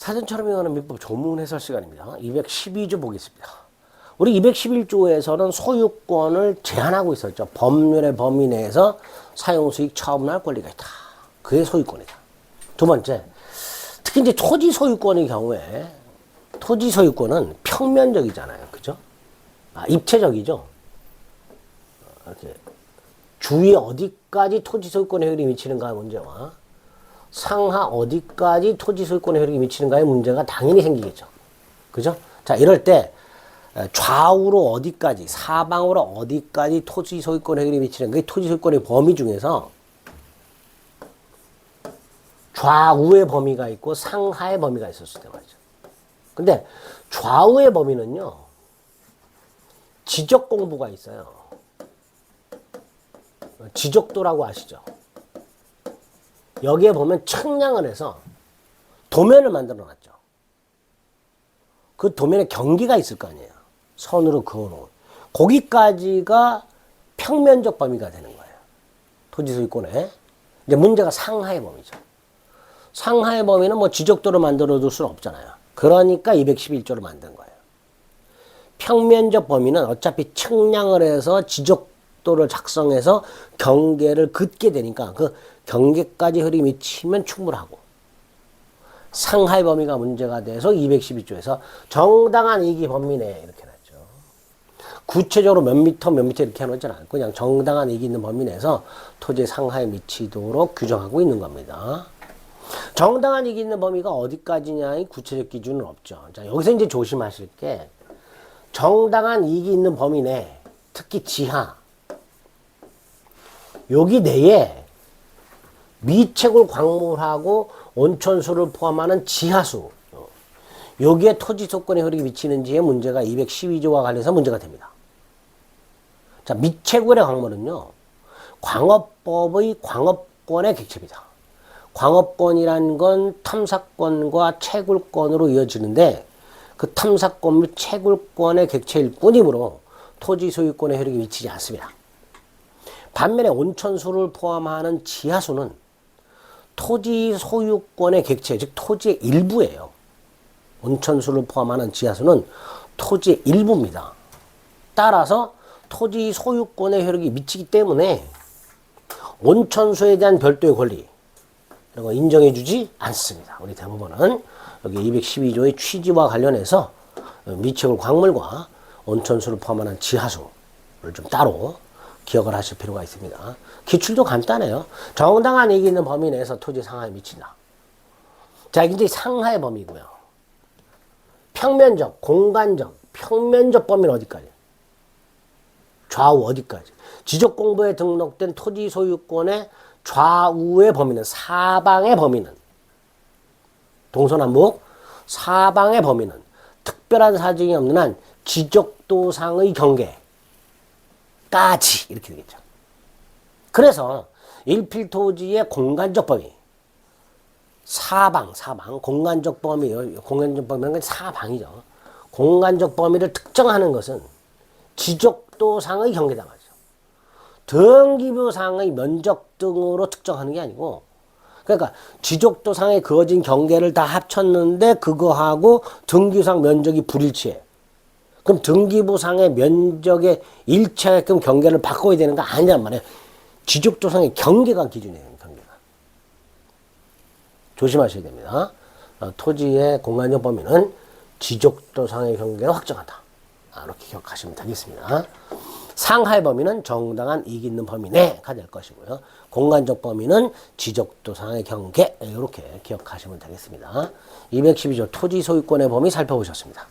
사전처럼 이용하는 민법 조문 해설 시간입니다. 212조 보겠습니다. 우리 211조에서는 소유권을 제한하고 있었죠. 법률의 범위 내에서 사용 수익 처분할 권리가 있다. 그게 소유권이다. 두 번째, 특히 이제 토지 소유권의 경우에 토지 소유권은 평면적이잖아요. 그죠? 아, 입체적이죠. 이렇게 주위 어디까지 토지 소유권의 효력이 미치는가 문제와 상하 어디까지 토지 소유권의 효력이 미치는가의 문제가 당연히 생기겠죠. 그죠? 자, 이럴 때 좌우로 어디까지, 사방으로 어디까지 토지 소유권의 효력이 미치는 게 토지 소유권의 범위 중에서 좌우의 범위가 있고 상하의 범위가 있었을 때 말이죠. 근데 좌우의 범위는요, 지적 공부가 있어요. 지적도라고 아시죠? 여기에 보면 측량을 해서 도면을 만들어 놨죠. 그 도면에 경기가 있을 거 아니에요. 선으로 그어놓은. 거기까지가 평면적 범위가 되는 거예요. 토지 소유권에. 이제 문제가 상하의 범위죠. 상하의 범위는 뭐 지적도로 만들어 둘 수는 없잖아요. 그러니까 211조를 만든 거예요. 평면적 범위는 어차피 측량을 해서 지적 도를 작성해서 경계를 긋게 되니까 그 경계까지 흐름이 미치면 충분하고 상하의 범위가 문제가 돼서 212조에서 정당한 이기 범위 내에 이렇게 놨죠. 구체적으로 몇 미터 몇 미터 이렇게 해놓지 않고 그냥 정당한 이기 있는 범위 내에서 토지 상하에 미치도록 규정하고 있는 겁니다. 정당한 이기 있는 범위가 어디까지냐의 구체적 기준은 없죠. 자, 여기서 이제 조심하실 게 정당한 이익이 있는 범위 내, 특히 지하, 여기 내에 미채굴 광물하고 온천수를 포함하는 지하수, 여기에 토지 소권의 흐름이 미치는지에 문제가 212조와 관련해서 문제가 됩니다. 자, 미채굴의 광물은요, 광업법의 광업권의 객체입니다. 광업권이란 건 탐사권과 채굴권으로 이어지는데 그 탐사권 및 채굴권의 객체일 뿐이므로 토지 소유권의 효력이 미치지 않습니다. 반면에 온천수를 포함하는 지하수는 토지 소유권의 객체, 즉 토지의 일부예요. 온천수를 포함하는 지하수는 토지의 일부입니다. 따라서 토지 소유권의 효력이 미치기 때문에 온천수에 대한 별도의 권리 이런 거 인정해 주지 않습니다. 우리 대법원은 여기 212조의 취지와 관련해서 미채굴 광물과 온천수를 포함하는 지하수를 좀 따로 기억을 하실 필요가 있습니다. 기출도 간단해요. 정당한 이익이 있는 범위 내에서 토지 상하에 미친다. 자, 이제 상하의 범위고요. 평면적, 공간적, 평면적 범위는 어디까지? 좌우 어디까지? 지적 공부에 등록된 토지 소유권의 좌우의 범위는 사방의 범위는 동서남북 사방의 범위는 특별한 사정이 없는 한 지적도상의 경계 까지 이렇게 되겠죠. 그래서 일필토지의 공간적 범위 사방 사방 공간적 범위 공간적 범위는 사방이죠. 공간적 범위를 특정하는 것은 지적도상의 경계다 말이죠. 등기부상의 면적 등으로 특정하는 게 아니고 그러니까 지적도상에 그어진 경계를 다 합쳤는데 그거하고 등기부상 면적이 불일치해. 그럼 등기부상의 면적에 일치하게끔 경계를 바꿔야 되는 거 아니란 말이에요. 지적도상의 경계가 기준이에요. 경계가. 조심하셔야 됩니다. 어, 토지의 공간적 범위는 지적도상의 경계가 확정하다. 아, 이렇게 기억하시면 되겠습니다. 상하의 범위는 정당한 이익 있는 범위 내가 될 것이고요. 공간적 범위는 지적도상의 경계 이렇게 기억하시면 되겠습니다. 212조 토지 소유권의 범위 살펴보셨습니다.